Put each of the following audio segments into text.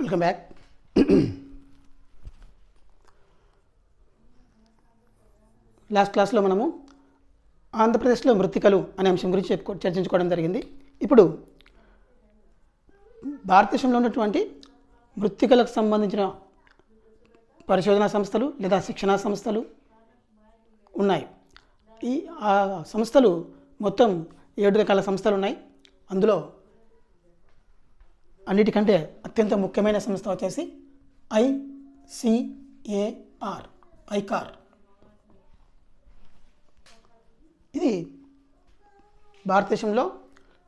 Welcome back last క్లాస్లో మనము ఆంధ్రప్రదేశ్లో మృతికలు అనే అంశం గురించి చెప్పుకో చర్చించుకోవడం జరిగింది. ఇప్పుడు భారతదేశంలో ఉన్నటువంటి మృతికలకు సంబంధించిన పరిశోధనా సంస్థలు లేదా శిక్షణా సంస్థలు ఉన్నాయి. ఈ ఆ సంస్థలు మొత్తం ఏడు రకాల సంస్థలు ఉన్నాయి. అందులో అన్నిటికంటే అత్యంత ముఖ్యమైన సంస్థ వచ్చేసి ఐసిఏఆర్ ఐకార్ ఇది భారతదేశంలో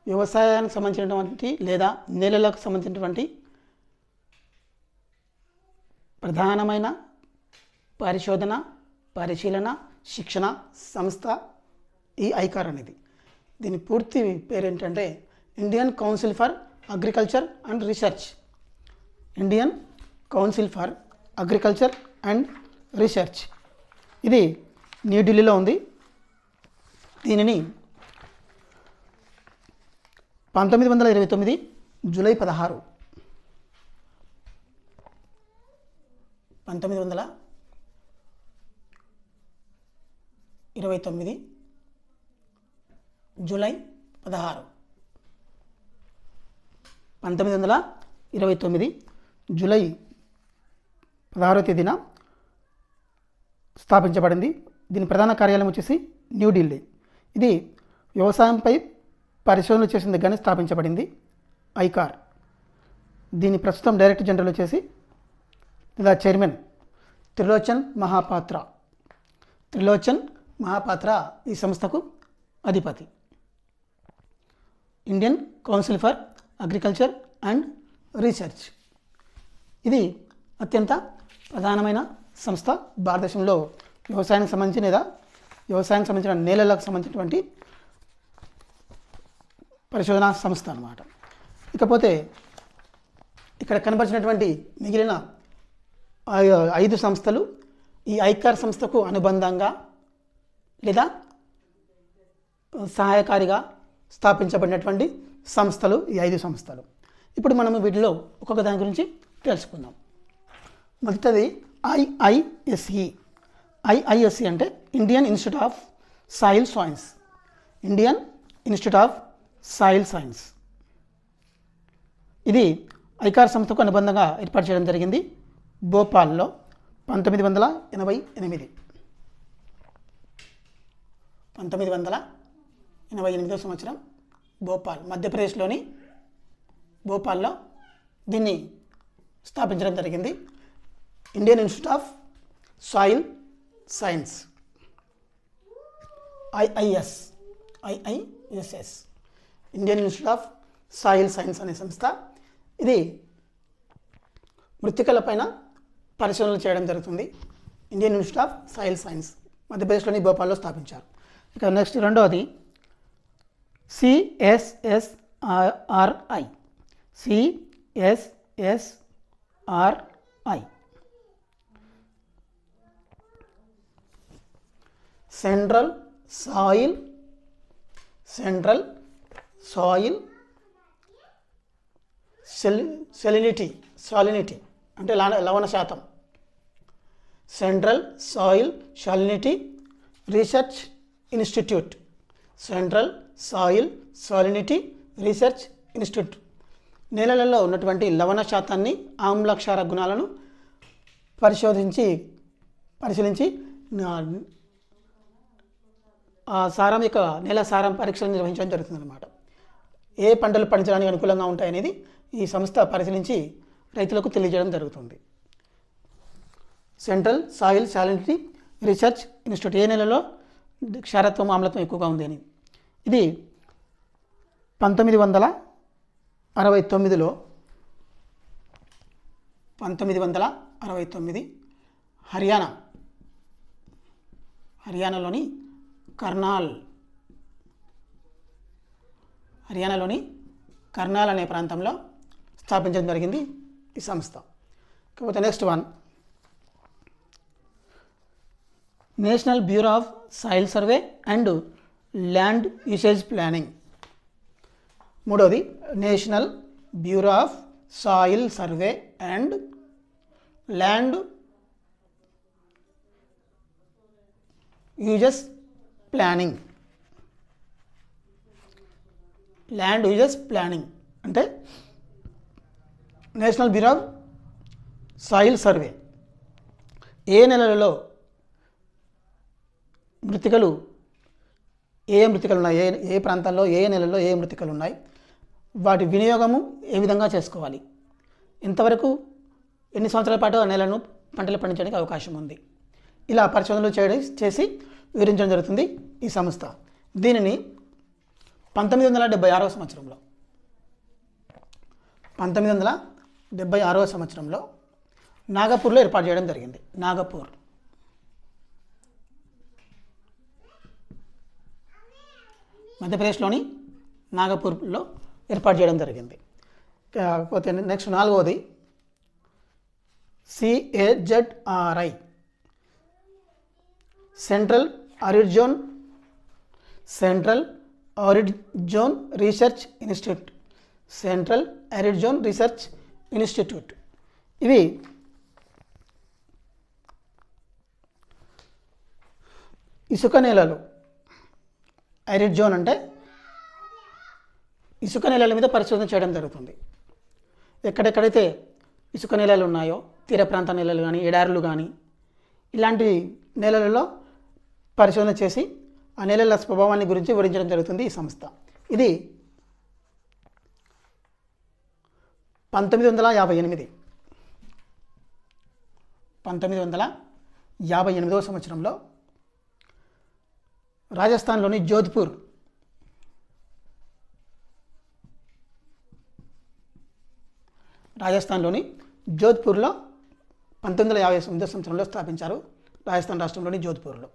వ్యవసాయానికి సంబంధించినటువంటి లేదా నేలలకు సంబంధించినటువంటి ప్రధానమైన పరిశోధన పరిశీలన శిక్షణ సంస్థ ఈ ఐకార్ అనేది. దీని పూర్తి పేరు ఏంటంటే Indian Council for Agriculture and Research. Indian Council for Agriculture and Research. ఇది న్యూఢిల్లీలో ఉంది. దీనిని పంతొమ్మిది వందల ఇరవై తొమ్మిది జూలై పదహారు. పంతొమ్మిది వందల ఇరవై తొమ్మిది జూలై పదహారు. పంతొమ్మిది వందల ఇరవై తొమ్మిది జూలై పదహారవ తేదీన స్థాపించబడింది. దీని ప్రధాన కార్యాలయం వచ్చేసి న్యూఢిల్లీ ఇది వ్యవసాయంపై పరిశోధనలు చేసిన దగ్గరనే స్థాపించబడింది ఐకార్. దీని ప్రస్తుతం డైరెక్టర్ జనరల్ వచ్చేసి లేదా చైర్మన్ త్రిలోచన్ మహాపాత్ర. త్రిలోచన్ మహాపాత్ర ఈ సంస్థకు అధిపతి. Indian Council for Agriculture and Research. ఇది అత్యంత ప్రధానమైన సంస్థ భారతదేశంలో. వ్యవసాయానికి సంబంధించిన లేదా వ్యవసాయానికి సంబంధించిన నేలలకు సంబంధించినటువంటి పరిశోధనా సంస్థ అన్నమాట. ఇకపోతే ఇక్కడ కనబరిచినటువంటి మిగిలిన ఐదు సంస్థలు ఈ ఐకార్ సంస్థకు అనుబంధంగా లేదా సహాయకారిగా స్థాపించబడినటువంటి సంస్థలు ఈ ఐదు సంస్థలు. ఇప్పుడు మనము వీటిలో ఒక్కొక్క దాని గురించి తెలుసుకుందాం. మొదటిది ఐఐఎస్ఈ. ఐఐఎస్సి అంటే Indian Institute of Soil Science. Indian Institute of Soil Science. ఇది ఐకార్ సంస్థకు అనుబంధంగా ఏర్పాటు చేయడం జరిగింది భోపాల్లో పంతొమ్మిది వందల ఎనభై ఎనిమిది. పంతొమ్మిది వందల ఎనభై ఎనిమిదో సంవత్సరం భోపాల్ మధ్యప్రదేశ్లోని భోపాల్లో దీన్ని స్థాపించడం జరిగింది. Indian Institute of Soil Science IIS IISS Indian Institute of Soil Science అనే సంస్థ. ఇది మృతికలపైన పరిశోధనలు చేయడం జరుగుతుంది. Indian Institute of Soil Science మధ్యప్రదేశ్లోని భోపాల్లో స్థాపించారు. ఇక నెక్స్ట్ రెండవది CSSRI CSSRI Central Soil Central Soil cell salinity salinity అంటే లవణ శాతం. Central Soil Salinity Research Institute Central Soil Salinity Research Institute. నేలలలో ఉన్నటువంటి లవణ శాతాన్ని ఆమ్లక్షార గుణాలను పరిశోధించి పరిశీలించి ఆ సారం యొక్క నేల సారం పరీక్షలు నిర్వహించడం జరుగుతుందన్నమాట. ఏ పంటలు పండించడానికి అనుకూలంగా ఉంటాయనేది ఈ సంస్థ పరిశీలించి రైతులకు తెలియజేయడం జరుగుతుంది. Central Soil Salinity Research Institute ఏ నెలలో క్షారత్వం ఆమ్లత్వం ఎక్కువగా ఉంది అని. ఇది పంతొమ్మిది వందల అరవై తొమ్మిదిలో పంతొమ్మిది వందల అరవై తొమ్మిది హర్యానా హర్యానాలోని కర్నాల్ హర్యానాలోని కర్నాల్ అనే ప్రాంతంలో స్థాపించడం జరిగింది ఈ సంస్థ. కాకపోతే next one National Bureau of Soil Survey and Land Usage Planning మూడవది National Bureau of Soil Survey and Land Uses Planning Land Uses Planning అంటే National Bureau of Soil Survey ఏ నెలలలో మృతికలు ఏ ఏ మృతికలు ఉన్నాయి? ఏ ఏ ప్రాంతాల్లో ఏ నెలల్లో ఏ ఏ మృతికలు ఉన్నాయి? వాటి వినియోగము ఏ విధంగా చేసుకోవాలి? ఇంతవరకు ఎన్ని సంవత్సరాల పాటు ఆ నెలను పంటలు పండించడానికి అవకాశం ఉంది? ఇలా పరిశోధనలు చేయడం చేసి వివరించడం జరుగుతుంది ఈ సంస్థ. దీనిని పంతొమ్మిది వందల డెబ్బై ఆరవ సంవత్సరంలో పంతొమ్మిది వందల డెబ్బై ఆరవ సంవత్సరంలో నాగపూర్లో ఏర్పాటు చేయడం జరిగింది. నాగపూర్. మధ్యప్రదేశ్లోని నాగపూర్లో ఏర్పాటు చేయడం జరిగింది. కాకపోతే నెక్స్ట్ నాలుగవది CAZRI Central Arid Zone Central Arid Zone Research Institute Central arid zone Research Institute. ఇవి ఇసుక నేలలు ఐరిడ్ జోన్ అంటే ఇసుక నేలల మీద పరిశోధన చేయడం జరుగుతుంది. ఎక్కడెక్కడైతే ఇసుక నేలలు ఉన్నాయో తీర ప్రాంత నేలలు కానీ ఎడారులు కానీ ఇలాంటి నేలలలో పరిశోధన చేసి ఆ నేలల స్వభావాన్ని గురించి వివరించడం జరుగుతుంది ఈ సంస్థ. ఇది పంతొమ్మిది వందల యాభై ఎనిమిది. పంతొమ్మిది వందల యాభై ఎనిమిదవ సంవత్సరంలో రాజస్థాన్లోని జోధ్పూర్. రాజస్థాన్లోని జోధ్పూర్లో పంతొమ్మిది వందల యాభై ఎనిమిదో సంవత్సరంలో స్థాపించారు రాజస్థాన్ రాష్ట్రంలోని జోధ్పూర్లో.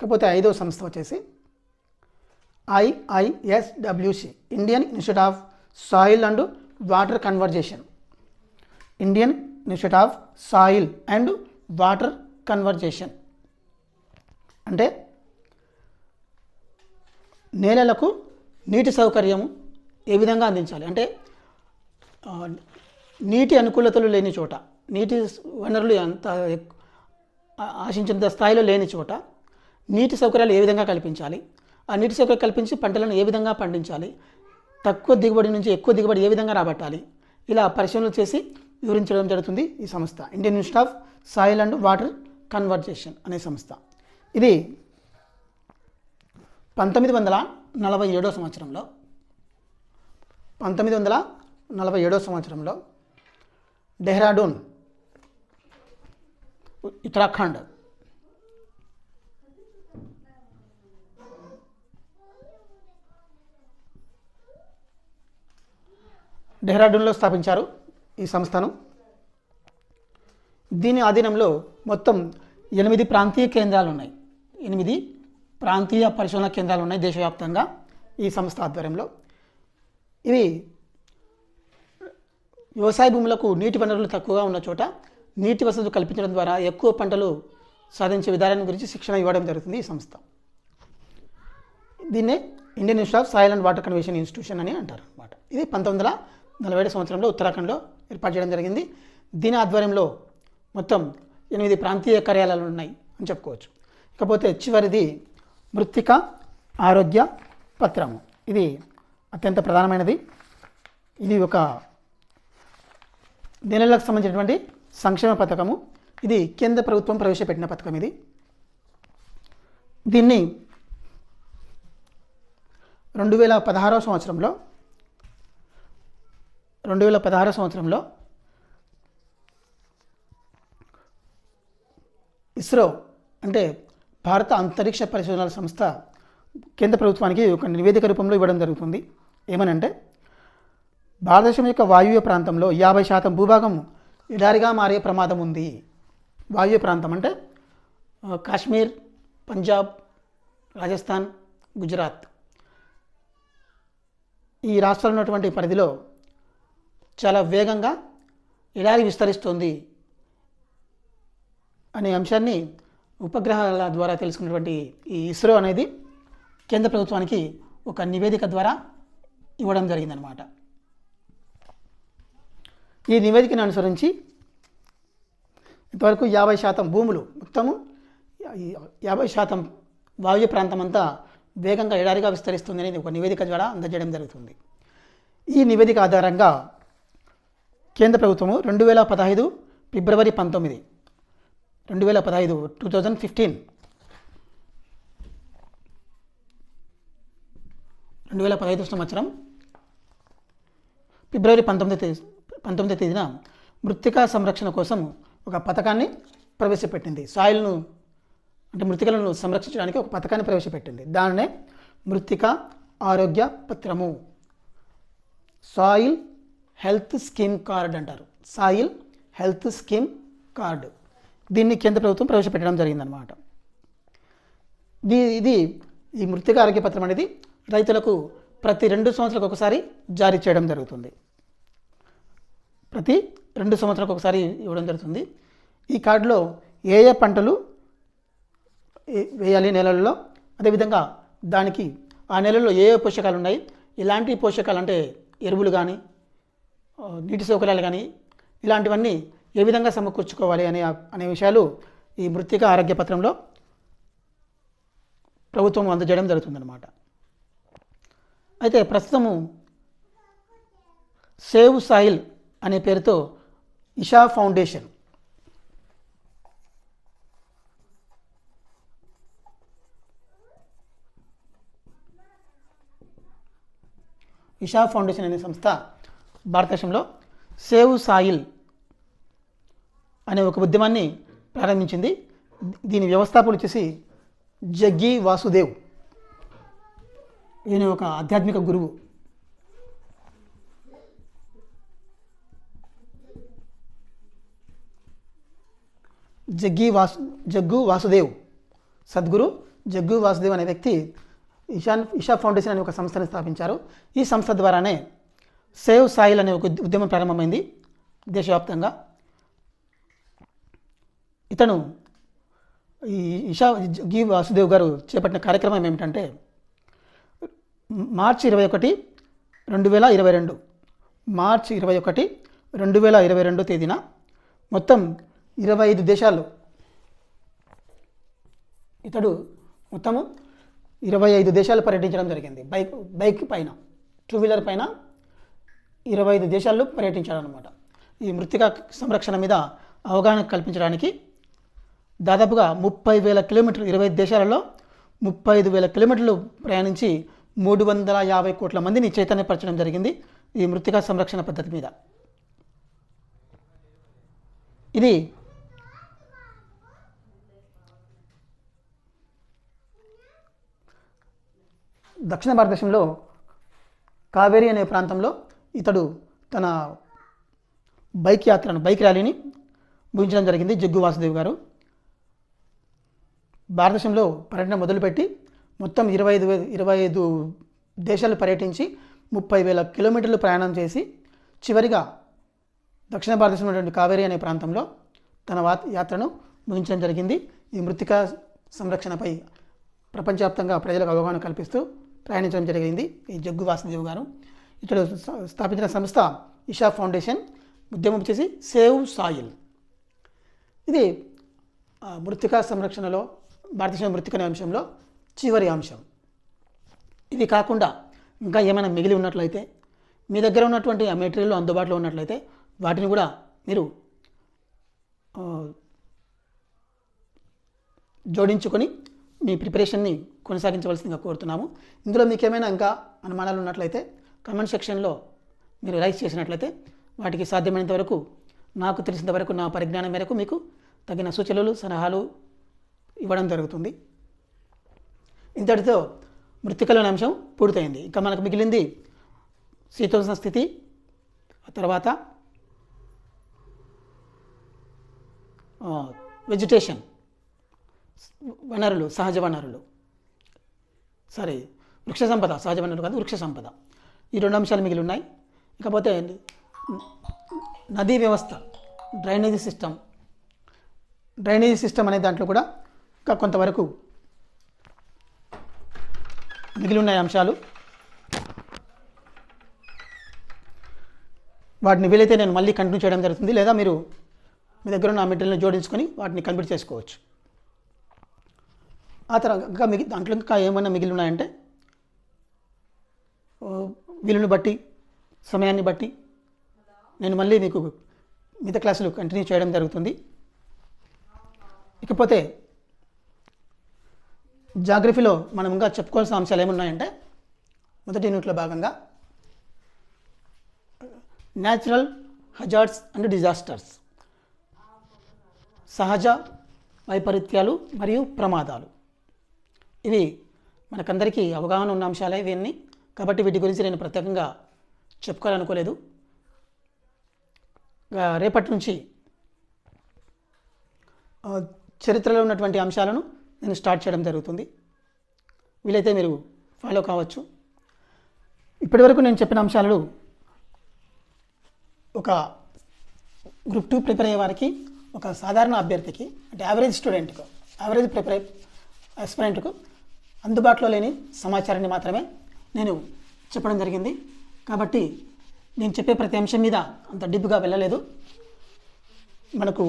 కాకపోతే ఐదవ సంస్థ వచ్చేసి IISWC Indian Institute of Soil and Water Conversation. Indian Institute of Soil and Water Conversation. అంటే నేలలకు నీటి సౌకర్యం ఏ విధంగా అందించాలి? అంటే నీటి అనుకూలతలు లేని చోట నీటి వనరులు అంత ఆశించినంత స్థాయిలో లేని చోట నీటి సౌకర్యాలు ఏ విధంగా కల్పించాలి? ఆ నీటి సౌకర్యం కల్పించి పంటలను ఏ విధంగా పండించాలి? తక్కువ దిగుబడి నుంచి ఎక్కువ దిగుబడి ఏ విధంగా రాబట్టాలి? ఇలా పరిశీలనలు చేసి వివరించడం జరుగుతుంది ఈ సంస్థ. Indian Institute of Soil and Water Conversation అనే సంస్థ. ఇది పంతొమ్మిది వందల నలభై ఏడో సంవత్సరంలో. పంతొమ్మిది వందల నలభై ఏడో సంవత్సరంలో డెహ్రాడూన్ ఉత్తరాఖండ్ డెహ్రాడూన్లో స్థాపించారు ఈ సంస్థను. దీని ఆధీనంలో మొత్తం ఎనిమిది ప్రాంతీయ కేంద్రాలు ఉన్నాయి. ఎనిమిది ప్రాంతీయ పరిశోధన కేంద్రాలు ఉన్నాయి దేశవ్యాప్తంగా ఈ సంస్థ ఆధ్వర్యంలో. ఇవి వ్యవసాయ భూములకు నీటి వనరులు తక్కువగా ఉన్న చోట నీటి వసతులు కల్పించడం ద్వారా ఎక్కువ పంటలు సాధించే విధానం గురించి శిక్షణ ఇవ్వడం జరుగుతుంది ఈ సంస్థ. దీన్నే Indian Institute of Soil and Water Conversion Institution అని అంటారు అనమాట ఇది పంతొమ్మిది వందల నలభై ఏడు సంవత్సరంలో ఉత్తరాఖండ్లో ఏర్పాటు చేయడం జరిగింది. దీని ఆధ్వర్యంలో మొత్తం ఎనిమిది ప్రాంతీయ కార్యాలయాలు ఉన్నాయి అని చెప్పుకోవచ్చు. ఇకపోతే చివరిది మృత్తిక ఆరోగ్య పత్రము. ఇది అత్యంత ప్రధానమైనది. ఇది ఒక నెలలకు సంబంధించినటువంటి సంక్షేమ పథకము. ఇది కేంద్ర ప్రభుత్వం ప్రవేశపెట్టిన పథకం ఇది. దీన్ని రెండు వేల పదహారవ సంవత్సరంలో రెండు వేల పదహారవ సంవత్సరంలో ఇస్రో అంటే భారత అంతరిక్ష పరిశోధనల సంస్థ కేంద్ర ప్రభుత్వానికి ఒక నివేదిక రూపంలో ఇవ్వడం జరుగుతుంది. ఏమనంటే భారతదేశం యొక్క వాయువ్య ప్రాంతంలో యాభై శాతం భూభాగం ఎడారిగా మారే ప్రమాదం ఉంది. వాయువ్య ప్రాంతం అంటే కాశ్మీర్ పంజాబ్ రాజస్థాన్ గుజరాత్. ఈ రాష్ట్రాలు ఉన్నటువంటి పరిధిలో చాలా వేగంగా ఎడారి విస్తరిస్తుంది అనే అంశాన్ని ఉపగ్రహాల ద్వారా తెలుసుకున్నటువంటి ఈ ఇస్రో అనేది కేంద్ర ప్రభుత్వానికి ఒక నివేదిక ద్వారా ఇవ్వడం జరిగిందనమాట ఈ నివేదికను అనుసరించి ఇంతవరకు యాభై శాతం భూములు మొత్తము యాభై శాతం వాయువ్య ప్రాంతం అంతా వేగంగా ఎడారిగా విస్తరిస్తుంది అనేది ఒక నివేదిక ద్వారా అందజేయడం జరుగుతుంది. ఈ నివేదిక ఆధారంగా కేంద్ర ప్రభుత్వము రెండు వేల పదహైదు ఫిబ్రవరి పంతొమ్మిది రెండు వేల పదహైదు టూ థౌజండ్ ఫిఫ్టీన్ రెండు వేల పదహైదు సంవత్సరం ఫిబ్రవరి పంతొమ్మిది తేదీ పంతొమ్మిదో తేదీన మృత్తికా సంరక్షణ కోసం ఒక పథకాన్ని ప్రవేశపెట్టింది. సాయిల్ను అంటే మృతికలను సంరక్షించడానికి ఒక పథకాన్ని ప్రవేశపెట్టింది. దానినే మృత్తిక ఆరోగ్య పత్రము. సాయిల్ హెల్త్ స్కీమ్ కార్డ్ అంటారు. Soil health scheme card. దీన్ని కేంద్ర ప్రభుత్వం ప్రవేశపెట్టడం జరిగిందనమాట దీ ఇది ఈ మృతిక ఆరోగ్య పత్రం అనేది రైతులకు ప్రతి రెండు సంవత్సరాలకు ఒకసారి జారీ చేయడం జరుగుతుంది. ప్రతి రెండు సంవత్సరాలకు ఒకసారి ఇవ్వడం జరుగుతుంది. ఈ కార్డులో ఏ ఏ పంటలు వేయాలి నెలల్లో అదేవిధంగా దానికి ఆ నెలలో ఏ ఏ పోషకాలు ఉన్నాయి ఇలాంటి పోషకాలు అంటే ఎరువులు కానీ నీటి సౌకర్యాలు కానీ ఇలాంటివన్నీ ఏ విధంగా సమకూర్చుకోవాలి అనే అనే విషయాలు ఈ మృతిక ఆరోగ్య పత్రంలో ప్రభుత్వం అందజేయడం జరుగుతుందన్నమాట. అయితే ప్రస్తుతము సేవ్ సాయిల్ అనే పేరుతో ఇషా ఫౌండేషన్ ఇషా ఫౌండేషన్ అనే సంస్థ భారతదేశంలో సేవ్ సాయిల్ అనే ఒక ఉద్యమాన్ని ప్రారంభించింది. దీని వ్యవస్థాపకులు వచ్చేసి జగ్గి వాసుదేవ్. ఈయన ఒక ఆధ్యాత్మిక గురువు. జగ్గి వాసు జగ్గు వాసుదేవ్. సద్గురు జగ్గు వాసుదేవ్ అనే వ్యక్తి ఇషాన్ ఇషా ఫౌండేషన్ అనే ఒక సంస్థని స్థాపించారు. ఈ సంస్థ ద్వారానే సేవ్ సాయిల్ అనే ఒక ఉద్యమం ప్రారంభమైంది దేశవ్యాప్తంగా. ఇతను ఈ ఇషా గీ వాసుదేవ్ గారు చేపట్టిన కార్యక్రమం ఏమిటంటే మార్చి ఇరవై ఒకటి రెండు వేల ఇరవై రెండు. మార్చి ఇరవై ఒకటి రెండు వేల ఇరవై రెండు తేదీన మొత్తం ఇరవై ఐదు దేశాలు ఇతడు మొత్తము ఇరవై ఐదు దేశాలు పర్యటించడం జరిగింది. బైక్ బైక్ పైన టూ వీలర్ పైన ఇరవై ఐదు దేశాల్లో పర్యటించాడు అనమాట ఈ మృతిక సంరక్షణ మీద అవగాహన కల్పించడానికి దాదాపుగా ముప్పై వేల కిలోమీటర్లు ఇరవై దేశాలలో ముప్పై ఐదు వేల కిలోమీటర్లు ప్రయాణించి మూడు వందల యాభై కోట్ల మందిని చైతన్యపరచడం జరిగింది ఈ మృతికా సంరక్షణ పద్ధతి మీద. ఇది దక్షిణ భారతదేశంలో కావేరి అనే ప్రాంతంలో ఇతడు తన బైక్ యాత్రను బైక్ ర్యాలీని ముగించడం జరిగింది జగ్గు వాసుదేవ్ గారు. భారతదేశంలో పర్యటన మొదలుపెట్టి మొత్తం ఇరవై ఐదు వే- ఇరవై ఐదు దేశాలు పర్యటించి ముప్పై వేల కిలోమీటర్లు ప్రయాణం చేసి చివరిగా దక్షిణ భారతదేశంలోటువంటి కావేరి అనే ప్రాంతంలో తన వా యాత్రను ముగించడం జరిగింది. ఈ మృతిక సంరక్షణపై ప్రపంచవ్యాప్తంగా ప్రజలకు అవగాహన కల్పిస్తూ ప్రయాణించడం జరిగింది. ఈ జగ్గు వాసుదేవ్ గారు. ఇతడు స్థాపించిన సంస్థ ఇషా ఫౌండేషన్ ఉద్యమం వచ్చేసి సేవ్ సాయిల్. ఇది మృతికా సంరక్షణలో భారతదేశం మృతికనే అంశంలో చివరి అంశం. ఇది కాకుండా ఇంకా ఏమైనా మిగిలి ఉన్నట్లయితే మీ దగ్గర ఉన్నటువంటి ఆ మెటీరియల్ అందుబాటులో ఉన్నట్లయితే వాటిని కూడా మీరు జోడించుకొని మీ ప్రిపరేషన్ని కొనసాగించవలసిందిగా కోరుతున్నాము. ఇందులో మీకు ఏమైనా ఇంకా అనుమానాలు ఉన్నట్లయితే కమెంట్ సెక్షన్లో మీరు రైస్ చేసినట్లయితే వాటికి సాధ్యమైనంత వరకు నాకు తెలిసినంత వరకు నా పరిజ్ఞానం మేరకు మీకు తగిన సూచనలు సలహాలు ఇవ్వడం జరుగుతుంది. ఇంతటితో మృతికలోని అంశం పూర్తయింది. ఇంకా మనకు మిగిలింది శీతోష్ణ స్థితి ఆ తర్వాత వెజిటేషన్ వనరులు సహజ వనరులు. సారీ వృక్ష సంపద సహజ వనరులు కాదు వృక్ష సంపద. ఈ రెండు అంశాలు మిగిలి ఉన్నాయి. ఇకపోతే నదీ వ్యవస్థ డ్రైనేజీ సిస్టమ్. డ్రైనేజీ సిస్టమ్ అనే దాంట్లో కూడా ఇంకా కొంతవరకు మిగిలి ఉన్నాయి అంశాలు వాటిని వీలైతే నేను మళ్ళీ కంటిన్యూ చేయడం జరుగుతుంది. లేదా మీరు మీ దగ్గర ఉన్న మెటీరియల్ని జోడించుకొని వాటిని కంప్లీట్ చేసుకోవచ్చు. ఆ తర్వాత ఇంకా మిగి దాంట్లో ఇంకా ఏమైనా మిగిలి ఉన్నాయంటే వీలుని బట్టి సమయాన్ని బట్టి నేను మళ్ళీ మీకు మిగతా క్లాసులు కంటిన్యూ చేయడం జరుగుతుంది. ఇకపోతే జాగ్రఫీలో మనం ఇంకా చెప్పుకోవాల్సిన అంశాలు ఏమున్నాయంటే మొదటి యూనిట్లో భాగంగా న్యాచురల్ హజార్డ్స్ అండ్ డిజాస్టర్స్ సహజ వైపరీత్యాలు మరియు ప్రమాదాలు. ఇవి మనకందరికీ అవగాహన ఉన్న అంశాలే ఇవన్నీ కాబట్టి వీటి గురించి నేను ప్రత్యేకంగా చెప్పుకోవాలనుకోలేదు. రేపటి నుంచి చరిత్రలో ఉన్నటువంటి అంశాలను నేను స్టార్ట్ చేయడం జరుగుతుంది. వీలైతే మీరు ఫాలో కావచ్చు. ఇప్పటివరకు నేను చెప్పిన అంశాలు ఒక గ్రూప్ టూ ప్రిపేర్ అయ్యే వారికి ఒక సాధారణ అభ్యర్థికి అంటే యావరేజ్ స్టూడెంట్కు యావరేజ్ ప్రిపేర్ ఎస్పిరెంట్కు అందుబాటులో లేని సమాచారాన్ని మాత్రమే నేను చెప్పడం జరిగింది. కాబట్టి నేను చెప్పే ప్రతి అంశం మీద అంత డీప్గా వెళ్ళలేదు. మనకు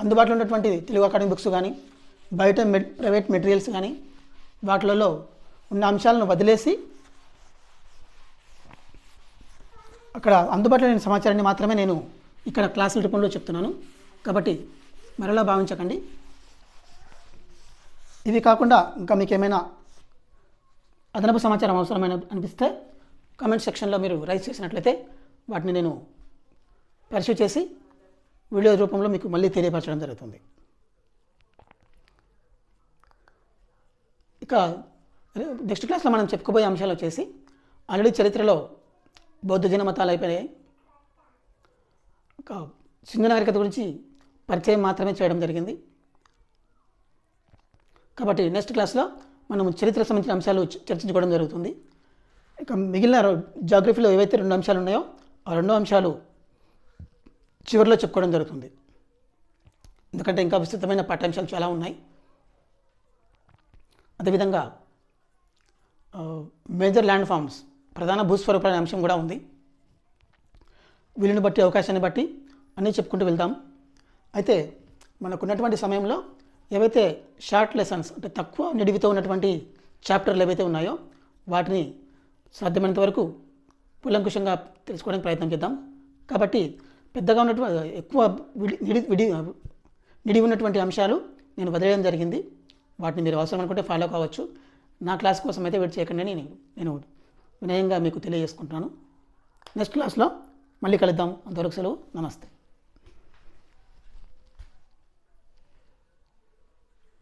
అందుబాటులో ఉన్నటువంటి తెలుగు అకాడమీ బుక్స్ కానీ బయట ప్రైవేట్ మెటీరియల్స్ కానీ వాటిలలో ఉన్న అంశాలను వదిలేసి అక్కడ అందుబాటులో లేని సమాచారాన్ని మాత్రమే నేను ఇక్కడ క్లాసుల రూపంలో చెప్తున్నాను. కాబట్టి మరలా భావించకండి. ఇవి కాకుండా ఇంకా మీకు ఏమైనా అదనపు సమాచారం అవసరమైన అనిపిస్తే కామెంట్ సెక్షన్లో మీరు రైస్ చేసినట్లయితే వాటిని నేను పరిశీలి చేసి వీడియో రూపంలో మీకు మళ్ళీ తెలియపరచడం జరుగుతుంది. ఇక నెక్స్ట్ క్లాస్లో మనం చెప్పుకోబోయే అంశాలు వచ్చేసి ఆల్రెడీ చరిత్రలో బౌద్ధ జన మతాలు అయిపోయాయి ఒక సింధు నాగరికత గురించి పరిచయం మాత్రమే చేయడం జరిగింది. కాబట్టి నెక్స్ట్ క్లాస్లో మనం చరిత్రకు సంబంధించిన అంశాలు చర్చించుకోవడం జరుగుతుంది. ఇక మిగిలిన జాగ్రఫీలో ఏవైతే రెండు అంశాలు ఉన్నాయో ఆ రెండు అంశాలు చివరిలో చెప్పుకోవడం జరుగుతుంది. ఎందుకంటే ఇంకా విస్తృతమైన పాఠ్యాంశాలు చాలా ఉన్నాయి. అదేవిధంగా మేజర్ ల్యాండ్ ఫార్మ్స్ ప్రధాన భూస్వరూపాల అంశం కూడా ఉంది. వీలుని బట్టి అవకాశాన్ని బట్టి అన్నీ చెప్పుకుంటూ వెళ్దాం. అయితే మనకున్నటువంటి సమయంలో ఏవైతే షార్ట్ లెసన్స్ అంటే తక్కువ నిడివితో ఉన్నటువంటి చాప్టర్లు ఏవైతే ఉన్నాయో వాటిని సాధ్యమైనంత వరకు కూలంకుషంగా తెలుసుకోవడానికి ప్రయత్నం చేద్దాం. కాబట్టి పెద్దగా ఉన్నటువంటి ఎక్కువ విడి నిడి విడి నిడి ఉన్నటువంటి అంశాలు నేను వదిలేయడం జరిగింది. వాటిని మీరు అవసరం అనుకుంటే ఫాలో కావచ్చు. నా క్లాస్ కోసం అయితే వెయిట్ చేయకండి అని నేను నేను వినయంగా మీకు తెలియజేసుకుంటున్నాను నెక్స్ట్ క్లాస్లో మళ్ళీ కలుద్దాం. అంతవరకు సెలవు. నమస్తే.